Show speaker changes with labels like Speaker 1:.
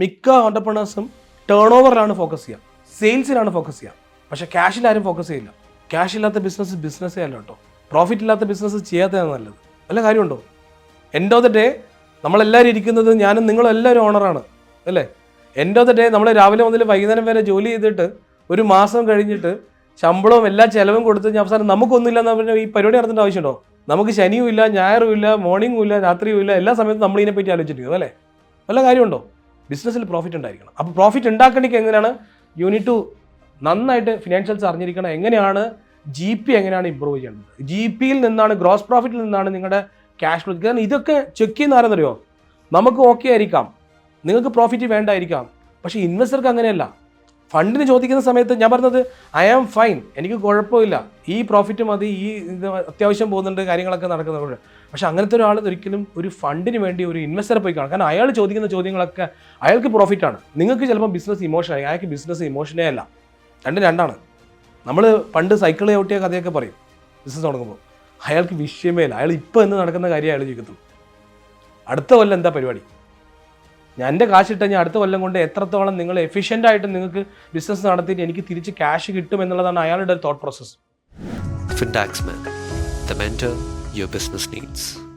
Speaker 1: മിക്ക ഓണ്ടർപ്രണേഴ്സും turn ഓവറിലാണ് focus ചെയ്യുക സെയിൽസിലാണ് focus ചെയ്യുക പക്ഷേ ക്യാഷിൽ ആരും ഫോക്കസ് ചെയ്യില്ല. ക്യാഷ് ഇല്ലാത്ത ബിസിനസ് ബിസിനസ്സേ അല്ല കേട്ടോ. പ്രോഫിറ്റ് ഇല്ലാത്ത ബിസിനസ് ചെയ്യാത്തതാണ് നല്ലത്. വല്ല കാര്യമുണ്ടോ? എൻഡ് ഓഫ് ദ ഡേ നമ്മളെല്ലാവരും ഇരിക്കുന്നത് ഞാനും നിങ്ങളും എല്ലാവരും ഓണറാണ് അല്ലേ? എൻഡ് ഓഫ് ദ ഡേ നമ്മൾ രാവിലെ മുതൽ വൈകുന്നേരം വരെ ജോലി ചെയ്തിട്ട് ഒരു മാസം കഴിഞ്ഞിട്ട് ശമ്പളവും എല്ലാ ചിലവും കൊടുത്ത് അവസാനം നമുക്കൊന്നുമില്ല എന്ന് പറഞ്ഞാൽ ഈ പരിപാടി നടത്തേണ്ട ആവശ്യമുണ്ടോ? നമുക്ക് ശനിയും ഇല്ല ഞായറും ഇല്ല മോർണിംഗും ഇല്ല രാത്രിയും ഇല്ല എല്ലാ സമയത്തും നമ്മൾ ഇതിനെപ്പറ്റി ആലോചിച്ചിരിക്കുന്നത് അല്ലേ? വല്ല കാര്യമുണ്ടോ? ബിസിനസ്സിൽ പ്രോഫിറ്റ് ഉണ്ടായിരിക്കണം. അപ്പോൾ പ്രോഫിറ്റ് ഉണ്ടാക്കണമെങ്കിൽ എങ്ങനെയാണ്? യൂണിറ്റ് ടു നന്നായിട്ട് ഫിനാൻഷ്യൽസ് അറിഞ്ഞിരിക്കണം. എങ്ങനെയാണ് ജി പി എങ്ങനെയാണ് ഇമ്പ്രൂവ് ചെയ്യേണ്ടത്? ജി പിയിൽ നിന്നാണ് ഗ്രോസ് പ്രോഫിറ്റിൽ നിന്നാണ് നിങ്ങളുടെ ക്യാഷ് ഫ്ലോ കാരണം ഇതൊക്കെ ചെക്ക് ചെയ്യുന്ന ആരെന്നറിയോ? നമുക്ക് ഓക്കെ ആയിരിക്കാം. നിങ്ങൾക്ക് പ്രോഫിറ്റ് വേണ്ടായിരിക്കാം. പക്ഷേ ഇൻവെസ്റ്റർക്ക് അങ്ങനെയല്ല. ഫണ്ടിന് ചോദിക്കുന്ന സമയത്ത് ഞാൻ പറഞ്ഞത് ഐ ആം ഫൈൻ എനിക്ക് കുഴപ്പമില്ല. ഈ പ്രോഫിറ്റ് മതി ഈ ഇത് അത്യാവശ്യം പോകുന്നുണ്ട് കാര്യങ്ങളൊക്കെ നടക്കുന്നുണ്ട്. പക്ഷേ അങ്ങനത്തെ ഒരാൾ ഒരിക്കലും ഒരു ഫണ്ടിന് വേണ്ടി ഒരു ഇൻവെസ്റ്ററെ പോയി കാണും. കാരണം അയാൾ ചോദിക്കുന്ന ചോദ്യങ്ങളൊക്കെ അയാൾക്ക് പ്രോഫിറ്റാണ് നിങ്ങൾക്ക് ചിലപ്പോൾ ബിസിനസ് ഇമോഷൻ ആയി. അയാൾക്ക് ബിസിനസ് ഇമോഷനേ അല്ല. രണ്ടും രണ്ടാണ്. നമ്മൾ പണ്ട് സൈക്കിൾ ചവിട്ടിയ കഥയൊക്കെ പറയും. ബിസിനസ് തുടങ്ങുമ്പോൾ അയാൾക്ക് വിഷയമേ അല്ല അയാൾ ഇപ്പോൾ എന്ന് നടക്കുന്ന കാര്യം അയാൾ ജീവിക്കത്തുള്ളൂ അടുത്ത കൊല്ലം എന്താ പരിപാടി? ഞാൻ എന്റെ കാശിട്ട് ഞാൻ അടുത്ത കൊല്ലം കൊണ്ട് എത്രത്തോളം നിങ്ങൾ എഫിഷ്യന്റ് ആയിട്ട് നിങ്ങൾക്ക് ബിസിനസ് നടത്തിയിട്ട് എനിക്ക് തിരിച്ച് ക്യാഷ് കിട്ടും എന്നുള്ളതാണ് അയാളുടെ ഒരു thought process
Speaker 2: man the mentor your business needs.